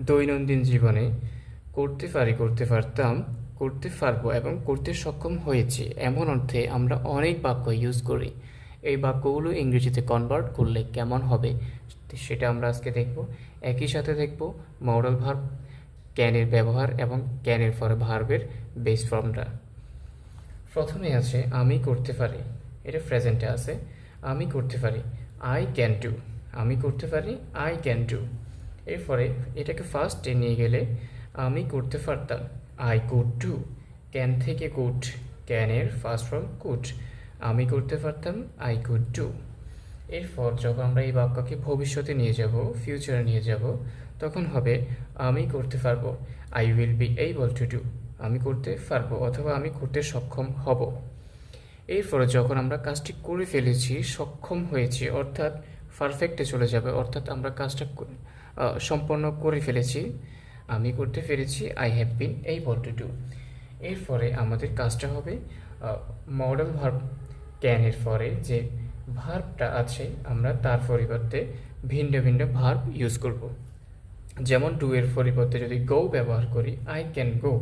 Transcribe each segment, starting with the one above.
দৈনন্দিন জীবনে করতে পারি, করতে পারতাম, করতে পারব এবং করতে সক্ষম হয়েছি। এমন অর্থে আমরা অনেক বাক্য ইউজ করি। এই বাক্যগুলো ইংরেজিতে কনভার্ট করলে কেমন হবে সেটা আমরা আজকে দেখব। একই সাথে দেখব মডেল ভার্ব ক্যানের ব্যবহার এবং ক্যানের পরে ভার্বের বেস ফর্মটা প্রথমে আছে, আমি করতে পারি। এটা প্রেজেন্টে আছে। আমি করতে পারি। আই ক্যান ডু আমি করতে পারি। আই ক্যান ডু এরপরে এটাকে ফার্স্টে নিয়ে গেলে আমি করতে পারতাম। আই কুড ডু ক্যান থেকে কুড ক্যানের ফার্স্ট ফর্ম কুড আমি করতে পারতাম আই কুড ডু এরপর যখন আমরা এই বাক্যকে ভবিষ্যতে নিয়ে যাব ফিউচারে নিয়ে যাব, তখন হবে, আমি করতে পারব। I will be able to do আমি করতে পারব অথবা আমি করতে সক্ষম হব। এরপরে যখন আমরা কাজটি করে ফেলেছি, সক্ষম হয়েছি, অর্থাৎ পারফেক্টে চলে যাবে, অর্থাৎ আমরা কাজটা সম্পন্ন করে ফেলেছি। আমি করতে পেরেছি। I have been able to do এরপরে আমাদের কাজটা হবে মডেল ভার্ব ক্যানের পরে যে ভার্বটা আছে, আমরা তার পরিবর্তে ভিন্ন ভিন্ন ভার্ব ইউজ করব। যেমন ডু এর পরিবর্তে যদি গো ব্যবহার করি আই ক্যান গো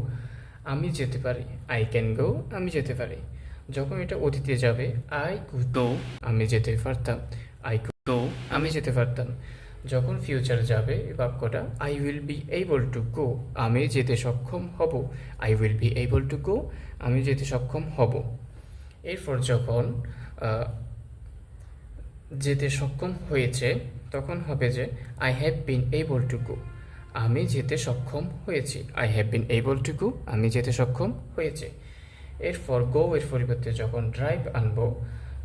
আমি যেতে পারি আই ক্যান গো আমি যেতে পারি। যখন এটা অতীতে যাবে আই গো আমি যেতে পারতাম আই গো আমি যেতে পারতাম। যখন ফিউচার যাবে এই বাক্যটা I will be able to go আমি যেতে সক্ষম হব। I will be able to go আমি যেতে সক্ষম হব। এরপর যখন যেতে সক্ষম হয়েছে, তখন হবে যে I have been able to go আমি যেতে সক্ষম হয়েছি। I have been able to go আমি যেতে সক্ষম হয়েছে। এরপর গো এর পরিবর্তে যখন ড্রাইভ আনব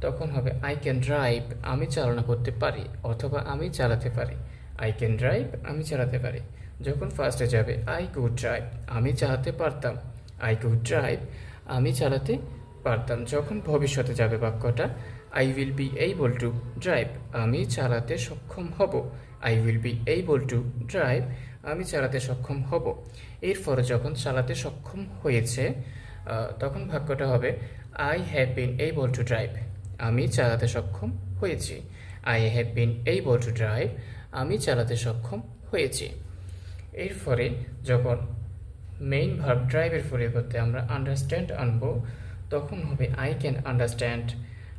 তখন হবে আই ক্যান ড্রাইভ আমি চালনা করতে পারি, অথবা আমি চালাতে পারি। আই ক্যান ড্রাইভ আমি চালাতে পারি। যখন ফার্স্টে যাবে আই কুড ড্রাইভ আমি চালাতে পারতাম। আই কুড ড্রাইভ আমি চালাতে পারতাম। যখন ভবিষ্যতে যাবে বাক্যটা I will be able to drive আমি চালাতে সক্ষম হব। I will be able to drive আমি চালাতে সক্ষম হব। এরপরে যখন চালাতে সক্ষম হয়েছে তখন বাক্যটা হবে I have been able to drive আমি চালাতে সক্ষম হয়েছি। I have been able to drive আমি চালাতে সক্ষম হয়েছি। এরপরে যখন মেইন ভার্ব ড্রাইভের পরিবর্তে আমরা আন্ডারস্ট্যান্ড আনব, তখন হবে আই ক্যান আন্ডারস্ট্যান্ড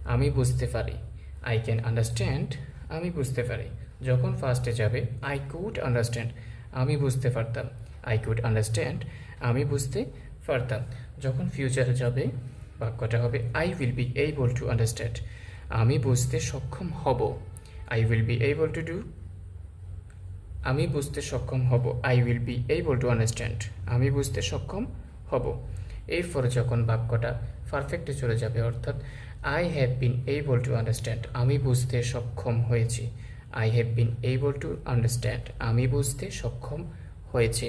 আমি বুঝতে পারি। আই ক্যান আন্ডারস্ট্যান্ড আমি বুঝতে পারি। যখন ফার্স্টে যাবে আই কুড আন্ডারস্ট্যান্ড আমি বুঝতে পারতাম। আই কুড আন্ডারস্ট্যান্ড আমি বুঝতে পারতাম। যখন ফিউচারে যাবে বাক্যটা হবে I will be able to understand আমি বুঝতে সক্ষম হব। I will be able to do আমি বুঝতে সক্ষম হব। I will be able to understand আমি বুঝতে সক্ষম হব। এরপরে যখন বাক্যটা পারফেক্টে চলে যাবে, অর্থাৎ I have been able to understand আমি বুঝতে সক্ষম হয়েছি। I have been able to understand আমি বুঝতে সক্ষম হয়েছে।